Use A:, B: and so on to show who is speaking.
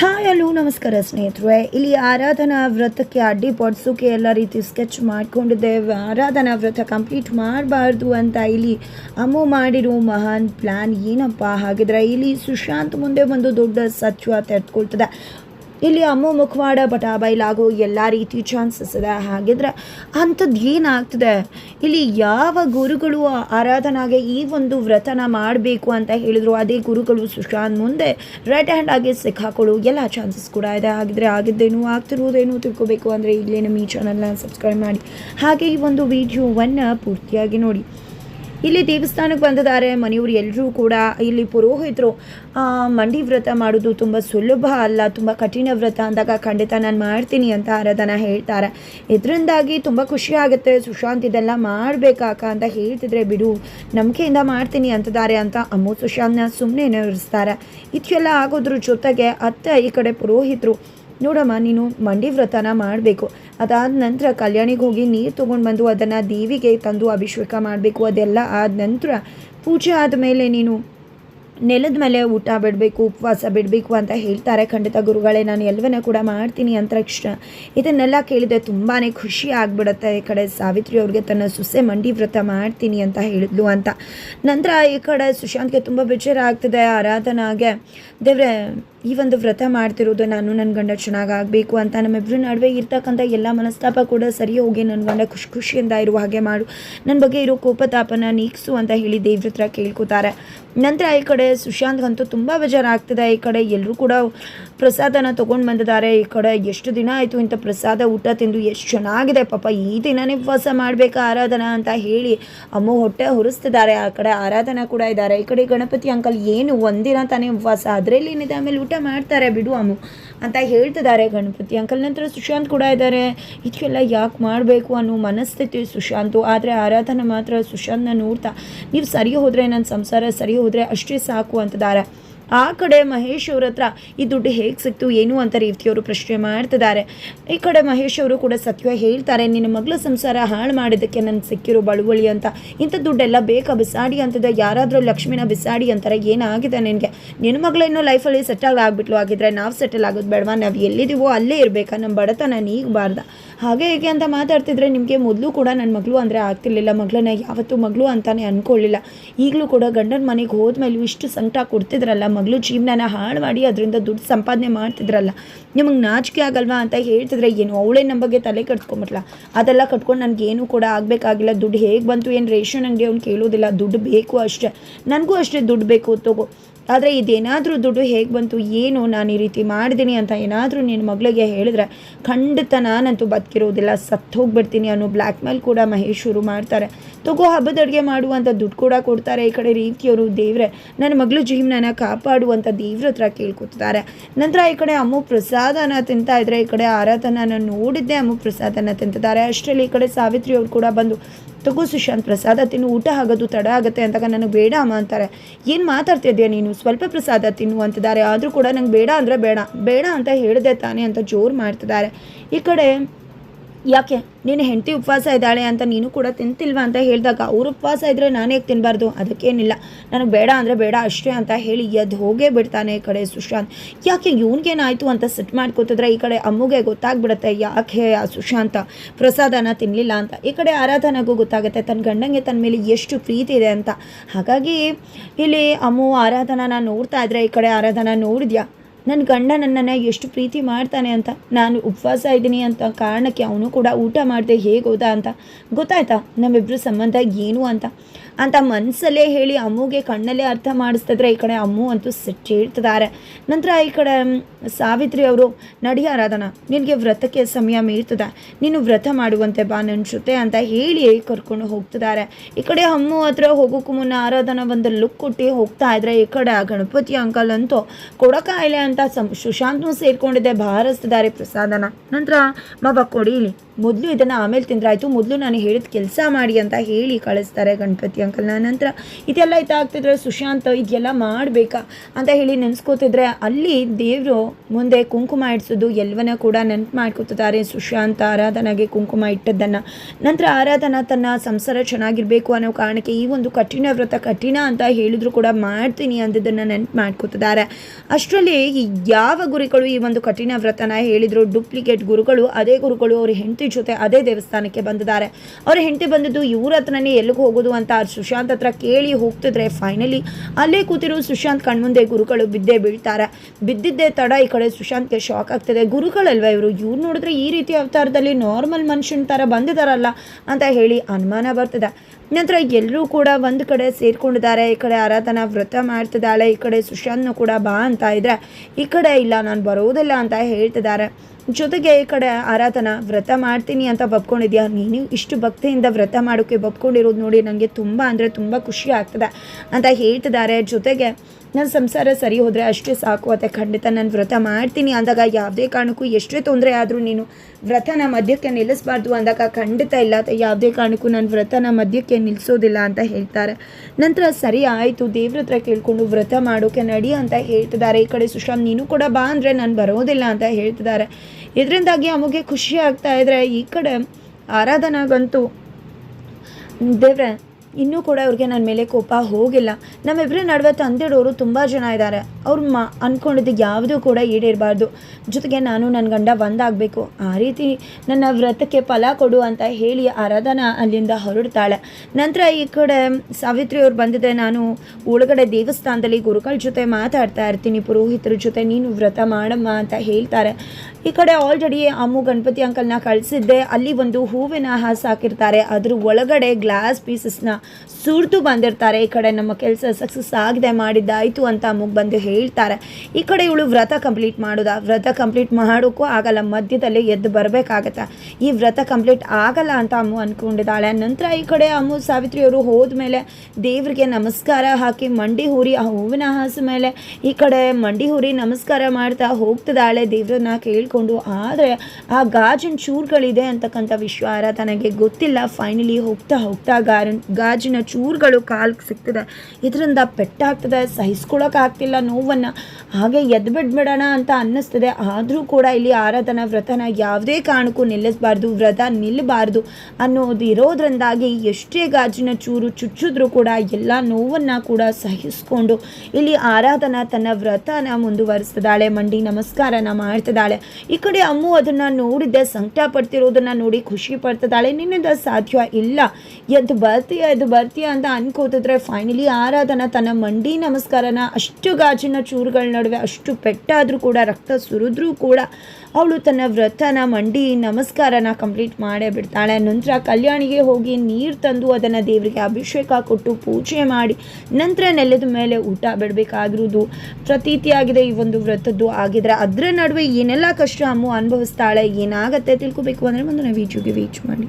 A: Hi, hello, ನಮಸ್ಕಾರ ಸ್ನೇಹಿತರೆ. ಇಲ್ಲಿ ಆರಾಧನಾ ವ್ರತಕ್ಕೆ ಅಡ್ಡಿಪಡಿಸೋಕೆ ಎಲ್ಲ ರೀತಿ ಸ್ಕೆಚ್ ಮಾಡ್ಕೊಂಡಿದ್ದೇವೆ. ಆರಾಧನಾ ವ್ರತ ಕಂಪ್ಲೀಟ್ ಮಾಡಬಾರ್ದು ಅಂತ ಇಲ್ಲಿ ಅಮ್ಮು ಮಾಡಿರೋ ಮಹಾನ್ ಪ್ಲ್ಯಾನ್ ಏನಪ್ಪ ಹಾಗಿದ್ರೆ ಇಲ್ಲಿ ಸುಶಾಂತ್ ಮುಂದೆ ಒಂದು ದೊಡ್ಡ ಸತ್ವ ತೆರೆದುಕೊಳ್ತದೆ. ಇಲ್ಲಿ ಅಮ್ಮು ಮುಖವಾಡ ಬಟಾಬೈಲಾಗೋ ಎಲ್ಲ ರೀತಿ ಚಾನ್ಸಸ್ ಇದೆ. ಹಾಗಿದ್ರೆ ಅಂಥದ್ದು ಏನಾಗ್ತದೆ? ಇಲ್ಲಿ ಯಾವ ಗುರುಗಳು ಆರಾಧನಾಗೆ ಈ ಒಂದು ವ್ರತನ ಮಾಡಬೇಕು ಅಂತ ಹೇಳಿದ್ರು? ಅದೇ ಗುರುಗಳು ಸುಶಾಂತ್ ಮುಂದೆ ರೈಟ್ ಹ್ಯಾಂಡ್ ಆಗಿ ಸಿಕ್ಕಾಕೊಳ್ಳೋ ಎಲ್ಲ ಚಾನ್ಸಸ್ ಕೂಡ ಇದೆ. ಹಾಗಿದ್ರೆ ಆಗಿದ್ದೇನು, ಆಗ್ತಿರುವುದೇನು ತಿಳ್ಕೊಬೇಕು ಅಂದರೆ ಇಲ್ಲೇ ನಮ್ಮ ಈ ಚಾನಲ್ನ ಸಬ್ಸ್ಕ್ರೈಬ್ ಮಾಡಿ. ಹಾಗೆ ಈ ಒಂದು ವಿಡಿಯೋವನ್ನು ಪೂರ್ತಿಯಾಗಿ ನೋಡಿ. ಇಲ್ಲಿ ದೇವಸ್ಥಾನಕ್ಕೆ ಬಂದಿದ್ದಾರೆ. ಮನೆಯವರು ಎಲ್ಲರೂ ಕೂಡ ಇಲ್ಲಿ ಪುರೋಹಿತರು. ಮಂಡಿ ವ್ರತ ಮಾಡೋದು ತುಂಬ ಸುಲಭ ಅಲ್ಲ, ತುಂಬ ಕಠಿಣ ವ್ರತ ಅಂದಾಗ ಖಂಡಿತ ನಾನು ಮಾಡ್ತೀನಿ ಅಂತ ಆರಾಧನ ಹೇಳ್ತಾರೆ. ಇದರಿಂದಾಗಿ ತುಂಬ ಖುಷಿ ಆಗುತ್ತೆ. ಸುಶಾಂತ್ ಇದೆಲ್ಲ ಮಾಡಬೇಕಾಕ ಅಂತ ಹೇಳ್ತಿದ್ರೆ ಬಿಡು, ನಂಬಿಕೆಯಿಂದ ಮಾಡ್ತೀನಿ ಅಂತಿದ್ದಾರೆ ಅಂತ ಅಮ್ಮು ಸುಶಾಂತ್ನ ಸುಮ್ಮನೆ ನಿರ್ಸ್ತಾರೆ ಇದೆಲ್ಲ ಆಗೋದ್ರ ಜೊತೆಗೆ ಅತ್ತೆ ಈ ಕಡೆ ಪುರೋಹಿತರು ನೋಡಮ್ಮ, ನೀನು ಮಂಡಿ ವ್ರತನ ಮಾಡಬೇಕು. ಅದಾದ ನಂತರ ಕಲ್ಯಾಣಿಗೆ ಹೋಗಿ ನೀರು ತೊಗೊಂಡು ಬಂದು ಅದನ್ನು ದೇವಿಗೆ ತಂದು ಅಭಿಷೇಕ ಮಾಡಬೇಕು. ಅದೆಲ್ಲ ಆದ ನಂತರ ಪೂಜೆ ಆದಮೇಲೆ ನೀನು ನೆಲದ ಮೇಲೆ ಊಟ ಬಿಡಬೇಕು, ಉಪವಾಸ ಬಿಡಬೇಕು ಅಂತ ಹೇಳ್ತಾರೆ ಖಂಡಿತ ಗುರುಗಳೇ. ನಾನು ಎಲ್ಲವನ್ನ ಕೂಡ ಮಾಡ್ತೀನಿ ಅಂತ ತಕ್ಷಣ ಇದನ್ನೆಲ್ಲ ಕೇಳಿದೆ ತುಂಬಾ ಖುಷಿ ಆಗಿಬಿಡುತ್ತೆ. ಈ ಕಡೆ ಸಾವಿತ್ರಿ ಅವ್ರಿಗೆ ತನ್ನ ಸುಸೆ ಮಂಡಿ ವ್ರತ ಮಾಡ್ತೀನಿ ಅಂತ ಹೇಳಿದ್ಲು ಅಂತ. ನಂತರ ಈ ಕಡೆ ಸುಶಾಂತ್ಗೆ ತುಂಬ ಬೇಜಾರಾಗ್ತಿದೆ ಆರಾಧನಾಗೆ. ದೇವ್ರೆ ಈ ಒಂದು ವ್ರತ ಮಾಡ್ತಿರೋದು ನಾನು ನನ್ನ ಗಂಡ ಚೆನ್ನಾಗಾಗಬೇಕು ಅಂತ. ನಮ್ಮಿಬ್ಬರ ನಡುವೆ ಇರ್ತಕ್ಕಂಥ ಎಲ್ಲ ಮನಸ್ತಾಪ ಕೂಡ ಸರಿ ಹೋಗಿ ನನ್ನ ಗಂಡ ಖುಷಿ ಖುಷಿಯಿಂದ ಇರುವ ಹಾಗೆ ಮಾಡು. ನನ್ನ ಬಗ್ಗೆ ಇರೋ ಕೋಪತಾಪನ ನೀಗಿಸು ಅಂತ ಹೇಳಿ ದೇವ್ರ ಹತ್ರ ಕೇಳ್ಕೊತಾರೆ. ನಂತರ ಈ ಕಡೆ ಸುಶಾಂತ್ಗಂತೂ ತುಂಬ ಬೇಜಾರಾಗ್ತಿದೆ. ಈ ಕಡೆ ಎಲ್ಲರೂ ಕೂಡ ಪ್ರಸಾದನ ತೊಗೊಂಡು ಬಂದಿದ್ದಾರೆ. ಈ ಕಡೆ ಎಷ್ಟು ದಿನ ಆಯಿತು ಇಂಥ ಪ್ರಸಾದ ಊಟ ತಿಂದು, ಎಷ್ಟು ಚೆನ್ನಾಗಿದೆ ಪಾಪ. ಈ ದಿನನೇ ಉಪವಾಸ ಮಾಡಬೇಕಾ ಆರಾಧನಾ ಅಂತ ಹೇಳಿ ಅಮ್ಮ ಹೊಟ್ಟೆ ಹುರಿಸ್ತಿದ್ದಾರೆ. ಆ ಕಡೆ ಆರಾಧನಾ ಕೂಡ ಇದ್ದಾರೆ. ಈ ಕಡೆ ಗಣಪತಿ ಅಂಕಲ್ ಏನು, ಒಂದಿನ ತಾನೇ ಉಪವಾಸ. ಅದರಲ್ಲಿ ಏನಿದೆ ಆಮೇಲೆ ಊಟ ಮಾಡ್ತಾರೆ ಬಿಡು ಅಮ್ಮು ಅಂತ ಹೇಳ್ತಿದ್ದಾರೆ ಗಣಪತಿ. ಅಂಕಲ್ ನಂತರ ಸುಶಾಂತ್ ಕೂಡ ಇದ್ದಾರೆ. ಇದಕ್ಕೆಲ್ಲ ಯಾಕೆ ಮಾಡಬೇಕು ಅನ್ನೋ ಮನಸ್ಥಿತಿ ಸುಶಾಂತು. ಆದರೆ ಆರಾಧನೆ ಮಾತ್ರ ಸುಶಾಂತ್ನ ನೋಡ್ತಾ, ನೀವು ಸರಿ ಹೋದರೆ ನನ್ನ ಸಂಸಾರ ಸರಿ ಹೋದರೆ ಅಷ್ಟೇ ಸಾಕು ಅಂತಿದ್ದಾರೆ ಆ ಕಡೆ ಮಹೇಶ್ ಅವ್ರ ಹತ್ರ ಈ ದುಡ್ಡು ಹೇಗೆ ಸಿಕ್ತು, ಏನು ಅಂತ ರೀತಿಯವರು ಪ್ರಶ್ನೆ ಮಾಡ್ತಿದ್ದಾರೆ. ಈ ಕಡೆ ಮಹೇಶ್ ಅವರು ಕೂಡ ಸತ್ಯ ಹೇಳ್ತಾರೆ, ನಿನ್ನ ಮಗಳ ಸಂಸಾರ ಹಾಳು ಮಾಡಿದ್ದಕ್ಕೆ ನಾನು ಸಿಕ್ಕಿರೋ ಬಳುವಳಿ ಅಂತ. ಇಂಥ ದುಡ್ಡೆಲ್ಲ ಬೇಕಾ? ಬಿಸಾಡಿ ಅಂತದ ಯಾರಾದರೂ ಲಕ್ಷ್ಮಿನ ಬಿಸಾಡಿ ಅಂತಾರೆ. ಏನಾಗಿದೆ ನಿನಗೆ? ನಿನ್ನ ಇನ್ನೂ ಲೈಫಲ್ಲಿ ಸೆಟಲ್ ಆಗಿಬಿಟ್ಲು. ಆಗಿದ್ರೆ ನಾವು ಸೆಟಲ್ ಆಗೋದು ಬೇಡವಾ? ನಾವು ಎಲ್ಲಿದ್ದೀವೋ ಅಲ್ಲೇ ಇರಬೇಕಾ? ನಮ್ಮ ಬಡತನ ನೀಗಬಾರ್ದ? ಹಾಗೆ ಹೇಗೆ ಅಂತ ಮಾತಾಡ್ತಿದ್ರೆ ನಿಮಗೆ ಮೊದಲು ಕೂಡ ನನ್ನ ಮಗಳು ಅಂದರೆ ಆಗ್ತಿರ್ಲಿಲ್ಲ. ಮಗಳನ್ನ ಯಾವತ್ತೂ ಮಗಳು ಅಂತಾನೆ ಅಂದ್ಕೊಳ್ಳಿಲ್ಲ ಈಗಲೂ ಕೂಡ ಗಂಡನ ಮನೆಗೆ ಹೋದ್ಮೇಲೂ ಇಷ್ಟು ಸಂಕಟ ಕೊಡ್ತಿದ್ರಲ್ಲ ಮಗಳು ಜೀವನನ ಹಾಳು ಮಾಡಿ ಅದರಿಂದ ದುಡ್ಡು ಸಂಪಾದನೆ ಮಾಡ್ತಿದ್ರಲ್ಲ, ನಿಮಗೆ ನಾಚಿಕೆ ಆಗಲ್ವಾ ಅಂತ ಹೇಳ್ತಿದ್ರೆ ಏನು? ಅವಳೇ ನಮ್ಮ ಬಗ್ಗೆ ತಲೆ ಕಟ್ಕೊಂಬಿಟ್ಲ ಅದೆಲ್ಲ ಕಟ್ಕೊಂಡು ನನಗೇನು ಕೂಡ ಆಗಬೇಕಾಗಿಲ್ಲ. ದುಡ್ಡು ಹೇಗೆ ಬಂತು, ಏನು ರೇಷನ್ ಅಂಗಡಿ ಅವ್ನು ಕೇಳೋದಿಲ್ಲ. ದುಡ್ಡು ಬೇಕು ಅಷ್ಟೇ. ನನಗೂ ಅಷ್ಟೇ ದುಡ್ಡು ಬೇಕು, ತಗೋ. ಆದರೆ ಇದೇನಾದರೂ ದುಡ್ಡು ಹೇಗೆ ಬಂತು, ಏನು ನಾನು ಈ ರೀತಿ ಮಾಡಿದ್ದೀನಿ ಅಂತ ಏನಾದರೂ ನಿನ್ನ ಮಗಳಿಗೆ ಹೇಳಿದ್ರೆ ಖಂಡಿತ ನಾನಂತೂ ಬದುಕಿರೋದಿಲ್ಲ, ಸತ್ತು ಹೋಗ್ಬಿಡ್ತೀನಿ ಅನ್ನೋ ಬ್ಲ್ಯಾಕ್ ಮೇಲ್ ಕೂಡ ಮಹೇಶ್ ಶುರು ಮಾಡ್ತಾರೆ. ತಗೋ ಹಬ್ಬದ ಅಡುಗೆ ಮಾಡುವಂಥ ದುಡ್ಡು ಕೂಡ ಕೊಡ್ತಾರೆ ಈ ಕಡೆ ರೀತಿಯವರು ದೇವ್ರೆ. ನನ್ನ ಮಗಳು ಜೀವನನ ಕಾಪಾಡುವಂಥ ದೇವ್ರ ಹತ್ರ ಕೇಳ್ಕೊತಾರೆ ನಂತರ ಈ ಕಡೆ ಅಮ್ಮು ಪ್ರಸಾದನ ತಿಂತಾ ಇದ್ರೆ ಈ ಕಡೆ ಆರಾಧನಾನ ನೋಡಿದ್ದೆ, ಅಮ್ಮು ಪ್ರಸಾದನ ತಿಂತಿದ್ದಾರೆ. ಅಷ್ಟರಲ್ಲಿ ಈ ಕಡೆ ಸಾವಿತ್ರಿ ಅವ್ರು ಕೂಡ ಬಂದು ತಗೋ ಸುಶಾಂತ್ ಪ್ರಸಾದ, ತಿನ್ನು, ಊಟ ಆಗೋದು ತಡ ಆಗುತ್ತೆ ಅಂತಾಗ ನನಗೆ ಬೇಡ ಅಮ್ಮ ಅಂತಾರೆ. ಏನು ಮಾತಾಡ್ತಿದ್ಯಾ ನೀನು? ಸ್ವಲ್ಪ ಪ್ರಸಾದ ತಿನ್ನು ಅಂತಿದ್ದಾರೆ. ಆದರೂ ಕೂಡ ನಂಗೆ ಬೇಡ ಅಂದರೆ ಬೇಡ. ಬೇಡ ಅಂತ ಹೇಳಿದೆ ತಾನೇ ಅಂತ ಜೋರು ಮಾಡ್ತಿದ್ದಾರೆ. ಈ ಕಡೆ ಯಾಕೆ? ನೀನು ಹೆಂಡತಿ ಉಪವಾಸ ಇದ್ದಾಳೆ ಅಂತ ನೀನು ಕೂಡ ತಿಂತಿಲ್ವಾ ಅಂತ ಹೇಳಿದಾಗ ಅವ್ರು ಉಪವಾಸ ಇದ್ದರೆ ನಾನು ಹೇಗೆ ತಿನ್ನಬಾರ್ದು ಅದಕ್ಕೇನಿಲ್ಲ. ನನಗೆ ಬೇಡ ಅಂದರೆ ಬೇಡ, ಅಷ್ಟೇ ಅಂತ ಹೇಳಿ ಎದ್ದು ಹೋಗೇ ಬಿಡ್ತಾನೆ ಈ ಕಡೆ ಸುಶಾಂತ್. ಯಾಕೆ ಇವನಿಗೇನಾಯಿತು ಅಂತ ಸೆಟ್ ಮಾಡ್ಕೋತಿದ್ರೆ ಈ ಕಡೆ ಅಮ್ಮುಗೆ ಗೊತ್ತಾಗ್ಬಿಡುತ್ತೆ, ಯಾಕೆ ಆ ಸುಶಾಂತ ಪ್ರಸಾದನ ತಿನ್ನಲಿಲ್ಲ ಅಂತ? ಈ ಕಡೆ ಆರಾಧನೆಗೂ ಗೊತ್ತಾಗುತ್ತೆ ತನ್ನ ಗಂಡಂಗೆ ತನ್ನ ಮೇಲೆ ಎಷ್ಟು ಪ್ರೀತಿ ಇದೆ ಅಂತ. ಹಾಗಾಗಿ ಇಲ್ಲಿ ಅಮ್ಮು ಆರಾಧನನ ನೋಡ್ತಾ ಇದ್ರೆ ಈ ಕಡೆ ಆರಾಧನ ನೋಡಿದ್ಯಾ? ನನ್ನ ಗಂಡ ನನ್ನನ್ನು ಎಷ್ಟು ಪ್ರೀತಿ ಮಾಡ್ತಾನೆ ಅಂತ, ನಾನು ಉಪವಾಸ ಇದ್ದೀನಿ ಅಂತ ಕಾರಣಕ್ಕೆ ಅವನು ಕೂಡ ಊಟ ಮಾಡಿದೆ ಹೇಗೆ ಹೋದ ಅಂತ ಗೊತ್ತಾಯ್ತಾ? ನಮ್ಮಿಬ್ಬರ ಸಂಬಂಧ ಏನು ಅಂತ? ಅಂತ ಮನಸ್ಸಲ್ಲೇ ಹೇಳಿ ಅಮ್ಮುಗೆ ಕಣ್ಣಲ್ಲೇ ಅರ್ಥ ಮಾಡಿಸ್ತಿದ್ರೆ ಈ ಕಡೆ ಅಮ್ಮು ಅಂತೂ ಸಿಟ್ಟು ಹೇಳ್ತಿದ್ದಾರೆ. ನಂತರ ಈ ಕಡೆ ಸಾವಿತ್ರಿ ಅವರು, ನಡಿ ಆರಾಧನಾ, ನಿನಗೆ ವ್ರತಕ್ಕೆ ಸಮಯ ಮೀರ್ತದೆ. ನೀನು ವ್ರತ ಮಾಡುವಂತೆ ಬಾ ನನ್ನ ಜೊತೆ ಅಂತ ಹೇಳಿ ಕರ್ಕೊಂಡು ಹೋಗ್ತಿದ್ದಾರೆ. ಈ ಕಡೆ ಅಮ್ಮು ಹತ್ರ ಹೋಗೋಕ್ಕೂ ಮುನ್ನ ಆರಾಧನಾ ಒಂದು ಲುಕ್ ಕೊಟ್ಟು ಹೋಗ್ತಾ ಇದ್ರೆ ಈ ಕಡೆ ಗಣಪತಿ ಅಂಕಲ್ ಅಂತೂ ಕೊಡಕಾಯಿಲೆ ಅಂತ ಸಂ ಸುಶಾಂತ್ನೂ ಸೇರಿಕೊಂಡಿದ್ದೆ ಭಾರಸ್ತಿದ್ದಾರೆ ಪ್ರಸಾದನ. ನಂತರ, ಮಾವ ಕೊಡಿ ಮೊದಲು ಇದನ್ನು ಆಮೇಲೆ ತಿಂದ್ರಾಯ್ತು, ಮೊದಲು ನಾನು ಹೇಳಿದ ಕೆಲಸ ಮಾಡಿ ಅಂತ ಹೇಳಿ ಕಳಿಸ್ತಾರೆ ಗಣಪತಿ ಅಂಕಲ್ನ. ನಂತರ, ಇದೆಲ್ಲ ಇದಾಗ್ತಿದ್ರೆ ಸುಶಾಂತ್ ಇದೆಲ್ಲ ಮಾಡಬೇಕಾ ಅಂತ ಹೇಳಿ ನೆನೆಸ್ಕೋತಿದ್ರೆ, ಅಲ್ಲಿ ದೇವರು ಮುಂದೆ ಕುಂಕುಮ ಇಡ್ಸೋದು ಎಲ್ಲವನ್ನ ಕೂಡ ನೆನಪು ಮಾಡ್ಕೋತಿದ್ದಾರೆ ಸುಶಾಂತ್ ಆರಾಧನೆಗೆ ಕುಂಕುಮ ಇಟ್ಟದ್ದನ್ನು. ನಂತರ ಆರಾಧನಾ ತನ್ನ ಸಂಸಾರ ಚೆನ್ನಾಗಿರಬೇಕು ಅನ್ನೋ ಕಾರಣಕ್ಕೆ ಈ ಒಂದು ಕಠಿಣ ವ್ರತ ಕಠಿಣ ಅಂತ ಹೇಳಿದ್ರು ಕೂಡ ಮಾಡ್ತೀನಿ ಅಂದಿದ್ದನ್ನು ನೆನಪು ಮಾಡ್ಕೋತಿದ್ದಾರೆ. ಅಷ್ಟರಲ್ಲಿ ಯಾವ ಗುರುಗಳು ಈ ಒಂದು ಕಠಿಣ ವ್ರತನ ಹೇಳಿದ್ರು ಡೂಪ್ಲಿಕೇಟ್ ಗುರುಗಳು, ಅದೇ ಗುರುಗಳು ಅವ್ರ ಹೆಂಡತಿ ಜೊತೆ ಅದೇ ದೇವಸ್ಥಾನಕ್ಕೆ ಬಂದಿದ್ದಾರೆ. ಅವ್ರ ಹೆಂಡತಿ ಬಂದಿದ್ದು ಇವ್ರ ಹತ್ರನೇ ಎಲ್ಲಿಗೆ ಹೋಗೋದು ಅಂತ ಸುಶಾಂತ್ ಹತ್ರ ಕೇಳಿ ಹೋಗ್ತಿದ್ರೆ ಫೈನಲಿ ಅಲ್ಲೇ ಕೂತಿರೋ ಸುಶಾಂತ್ ಕಣ್ಮುಂದೆ ಗುರುಗಳು ಬಿದ್ದೇ ಬೀಳ್ತಾರೆ. ಬಿದ್ದಿದ್ದೇ ತಡ ಈ ಕಡೆ ಸುಶಾಂತ್ಗೆ ಶಾಕ್ ಆಗ್ತದೆ. ಗುರುಗಳಲ್ವಾ ಇವರು? ಇವ್ರು ನೋಡಿದ್ರೆ ಈ ರೀತಿ ಅವತಾರದಲ್ಲಿ ನಾರ್ಮಲ್ ಮನುಷ್ಯನ ಥರ ಬಂದಿದಾರಲ್ಲ ಅಂತ ಹೇಳಿ ಅನುಮಾನ ಬರ್ತದೆ. ನಂತರ ಎಲ್ಲರೂ ಕೂಡ ಒಂದು ಕಡೆ ಸೇರಿಕೊಂಡಿದ್ದಾರೆ. ಈ ಕಡೆ ಆರಾಧನಾ ವ್ರತ ಮಾಡ್ತಿದ್ದಾಳೆ. ಈ ಕಡೆ ಸುಶಾಂತ್ನು ಕೂಡ ಬಾ ಅಂತ ಇದ್ರೆ, ಈ ಕಡೆ ಇಲ್ಲ, ನಾನು ಬರೋದಿಲ್ಲ ಅಂತ ಹೇಳ್ತಿದ್ದಾರೆ. ಜೊತೆಗೆ ಈ ಕಡೆ ಆರಾಧನಾ ವ್ರತ ಮಾಡ್ತೀನಿ ಅಂತ ಬಬ್ಕೊಂಡಿದ್ಯಾ? ನೀನು ಇಷ್ಟು ಭಕ್ತಿಯಿಂದ ವ್ರತ ಮಾಡೋಕ್ಕೆ ಬಬ್ಕೊಂಡಿರೋದು ನೋಡಿ ನನಗೆ ತುಂಬ ಅಂದರೆ ತುಂಬ ಖುಷಿ ಆಗ್ತದೆ ಅಂತ ಹೇಳ್ತಿದ್ದಾರೆ. ಜೊತೆಗೆ ನನ್ನ ಸಂಸಾರ ಸರಿ ಹೋದರೆ ಅಷ್ಟೇ ಸಾಕು. ಅತ್ತೆ ಖಂಡಿತ ನಾನು ವ್ರತ ಮಾಡ್ತೀನಿ ಅಂದಾಗ ಯಾವುದೇ ಕಾರಣಕ್ಕೂ ಎಷ್ಟೇ ತೊಂದರೆ ಆದರೂ ನೀನು ವ್ರತನ ಮಧ್ಯಕ್ಕೆ ನಿಲ್ಲಿಸಬಾರ್ದು ಅಂದಾಗ ಖಂಡಿತ ಇಲ್ಲ. ಯಾವುದೇ ಕಾರಣಕ್ಕೂ ನಾನು ವ್ರತನ ಮಧ್ಯಕ್ಕೆ ನಿಲ್ಲಿಸೋದಿಲ್ಲ ಅಂತ ಹೇಳ್ತಾರೆ. ನಂತರ ಸರಿ ಆಯಿತು, ದೇವ್ರ ಹತ್ರ ಕೇಳಿಕೊಂಡು ವ್ರತ ಮಾಡೋಕೆ ನಡಿ ಅಂತ ಹೇಳ್ತಿದ್ದಾರೆ. ಈ ಕಡೆ ಸುಶಾಂತ್, ನೀನು ಕೂಡ ಬಾ ಅಂದರೆ ನಾನು ಬರೋದಿಲ್ಲ ಅಂತ ಹೇಳ್ತಿದ್ದಾರೆ. ಇದರಿಂದಾಗಿ ಅಮಗೆ ಖುಷಿ ಆಗ್ತಾ ಇದ್ರೆ ಈ ಕಡೆ ಆರಾಧನಾಗಂತೂ ದೇವ್ರೆ ಇನ್ನೂ ಕೂಡ ಅವ್ರಿಗೆ ನನ್ನ ಮೇಲೆ ಕೋಪ ಹೋಗಿಲ್ಲ. ನಮ್ಮಿಬ್ಬರ ನಡುವೆ ತಂದಿಡೋರು ತುಂಬ ಜನ ಇದ್ದಾರೆ ಅವ್ರು ಮಾ ಅಂದ್ಕೊಂಡಿದ್ದು ಯಾವುದೂ ಕೂಡ ಈಡೇರಬಾರ್ದು. ಜೊತೆಗೆ ನಾನು ನನ್ನ ಗಂಡ ಒಂದಾಗಬೇಕು. ಆ ರೀತಿ ನನ್ನ ವ್ರತಕ್ಕೆ ಫಲ ಕೊಡು ಅಂತ ಹೇಳಿ ಆರಾಧನ ಅಲ್ಲಿಂದ ಹೊರಡ್ತಾಳೆ. ನಂತರ ಈ ಕಡೆ ಸಾವಿತ್ರಿ ಅವ್ರು ಬಂದಿದ್ದೆ ನಾನು ಒಳಗಡೆ ದೇವಸ್ಥಾನದಲ್ಲಿ ಗುರುಗಳ ಜೊತೆ ಮಾತಾಡ್ತಾ ಇರ್ತೀನಿ. ಪುರೋಹಿತರ ಜೊತೆ ನೀನು ವ್ರತ ಮಾಡಮ್ಮ ಅಂತ ಹೇಳ್ತಾರೆ. ಈ ಕಡೆ ಆಲ್ರೆಡಿ ಅಮ್ಮು, ಗಣಪತಿ, ಅಂಕಲ್ನ ಕಳಿಸಿದ್ದೆ. ಅಲ್ಲಿ ಒಂದು ಹೂವಿನ ಹಾಸು ಹಾಕಿರ್ತಾರೆ. ಅದ್ರ ಒಳಗಡೆ ಗ್ಲಾಸ್ ಪೀಸಸ್ನ ಸುರಿದು ಬಂದಿರ್ತಾರೆ. ಈ ಕಡೆ ನಮ್ಮ ಕೆಲಸ ಸಕ್ಸಸ್ ಆಗಿದೆ ಮಾಡಿದ್ದಾಯಿತು ಅಂತ ಅಮ್ಮಗೆ ಬಂದು ಹೇಳ್ತಾರೆ. ಈ ಕಡೆ ಇವಳು ವ್ರತ ಕಂಪ್ಲೀಟ್ ಮಾಡೋದಾ. ವ್ರತ ಕಂಪ್ಲೀಟ್ ಮಾಡೋಕ್ಕೂ ಆಗಲ್ಲ, ಮಧ್ಯದಲ್ಲಿ ಎದ್ದು ಬರಬೇಕಾಗತ್ತೆ. ಈ ವ್ರತ ಕಂಪ್ಲೀಟ್ ಆಗಲ್ಲ ಅಂತ ಅಮ್ಮು ಅಂದ್ಕೊಂಡಿದ್ದಾಳೆ ನಂತರ ಈ ಕಡೆ ಅಮ್ಮು ಸಾವಿತ್ರಿಯವರು ಹೋದ್ಮೇಲೆ ದೇವರಿಗೆ ನಮಸ್ಕಾರ ಹಾಕಿ ಮಂಡಿ ಹೂರಿ, ಆ ಹೂವಿನ ಹಾಸು ಮೇಲೆ ಈ ಕಡೆ ಮಂಡಿ ಹೂರಿ ನಮಸ್ಕಾರ ಮಾಡ್ತಾ ಹೋಗ್ತಿದ್ದಾಳೆ ದೇವ್ರನ್ನ ಕೇಳಿಕೊಂಡು. ಆದರೆ ಆ ಗಾಜಿನ ಚೂರುಗಳಿದೆ ಅಂತಕ್ಕಂಥ ವಿಶ್ವಾರ ತನಗೆ ಗೊತ್ತಿಲ್ಲ. ಫೈನಲಿ ಹೋಗ್ತಾ ಹೋಗ್ತಾ ಗಾರನ್ ಗಾಜಿನ ಚೂರುಗಳು ಕಾಲ್ಗೆ ಸಿಗ್ತದೆ. ಇದರಿಂದ ಪೆಟ್ಟಾಗ್ತದೆ, ಸಹಿಸ್ಕೊಳಕ್ಕಾಗ್ತಿಲ್ಲ ನೋವನ್ನು. ಹಾಗೆ ಎದ್ದು ಬಿಡ್ಬಿಡೋಣ ಅಂತ ಅನ್ನಿಸ್ತದೆ. ಆದರೂ ಕೂಡ ಇಲ್ಲಿ ಆರಾಧನಾ ವ್ರತನ ಯಾವುದೇ ಕಾರಣಕ್ಕೂ ನಿಲ್ಲಿಸಬಾರ್ದು, ವ್ರತ ನಿಲ್ಲಬಾರ್ದು ಅನ್ನೋದು ಇರೋದ್ರಿಂದಾಗಿ ಎಷ್ಟೇ ಗಾಜಿನ ಚೂರು ಚುಚ್ಚಿದ್ರೂ ಕೂಡ ಎಲ್ಲ ನೋವನ್ನು ಕೂಡ ಸಹಿಸ್ಕೊಂಡು ಇಲ್ಲಿ ಆರಾಧನಾ ತನ್ನ ವ್ರತನ ಮುಂದುವರಿಸ್ತಿದ್ದಾಳೆ. ಮಂಡಿ ನಮಸ್ಕಾರನ ಮಾಡ್ತಿದ್ದಾಳೆ. ಈ ಕಡೆ ಅಮ್ಮು ಅದನ್ನು ನೋಡಿದ್ದೆ ಸಂಕಟ ಪಡ್ತಿರೋದನ್ನು ನೋಡಿ ಖುಷಿ ಪಡ್ತಿದ್ದಾಳೆ. ನಿನ್ನಿಂದ ಸಾಧ್ಯ ಇಲ್ಲ. ಎದ್ದು ಬರ್ತೀಯ ಎದ್ದು ಬರ್ತೀಯ ಅಂತ ಅನ್ಕೋತಿದ್ರೆ ಫೈನಲಿ ಆರಾಧನ ತನ್ನ ಮಂಡಿ ನಮಸ್ಕಾರನ ಅಷ್ಟು ಗಾಜಿನ ಚೂರುಗಳ ನಡುವೆ ಅಷ್ಟು ಪೆಟ್ಟಾದರೂ ಕೂಡ, ರಕ್ತ ಸುರಿದ್ರೂ ಕೂಡ ಅವಳು ತನ್ನ ವ್ರತನ, ಮಂಡಿ ನಮಸ್ಕಾರನ ಕಂಪ್ಲೀಟ್ ಮಾಡೇ ಬಿಡ್ತಾಳೆ. ನಂತರ ಕಲ್ಯಾಣಿಗೆ ಹೋಗಿ ನೀರು ತಂದು ಅದನ್ನು ದೇವರಿಗೆ ಅಭಿಷೇಕ ಕೊಟ್ಟು ಪೂಜೆ ಮಾಡಿ ನಂತರ ನೆಲದ ಮೇಲೆ ಊಟ ಬಿಡಬೇಕಾಗಿರೋದು ಪ್ರತೀತಿಯಾಗಿದೆ ಈ ಒಂದು ವ್ರತದ್ದು. ಆಗಿದ್ರೆ ಅದರ ನಡುವೆ ಏನೆಲ್ಲ ಕಷ್ಟ ಅಮ್ಮು ಅನುಭವಿಸ್ತಾಳೆ, ಏನಾಗುತ್ತೆ ತಿಳ್ಕೊಬೇಕು ಅಂದರೆ ಮುಂದಿನ ವೀಡಿಯೋಗೆ ವೀಚ್ ಮಾಡಿ.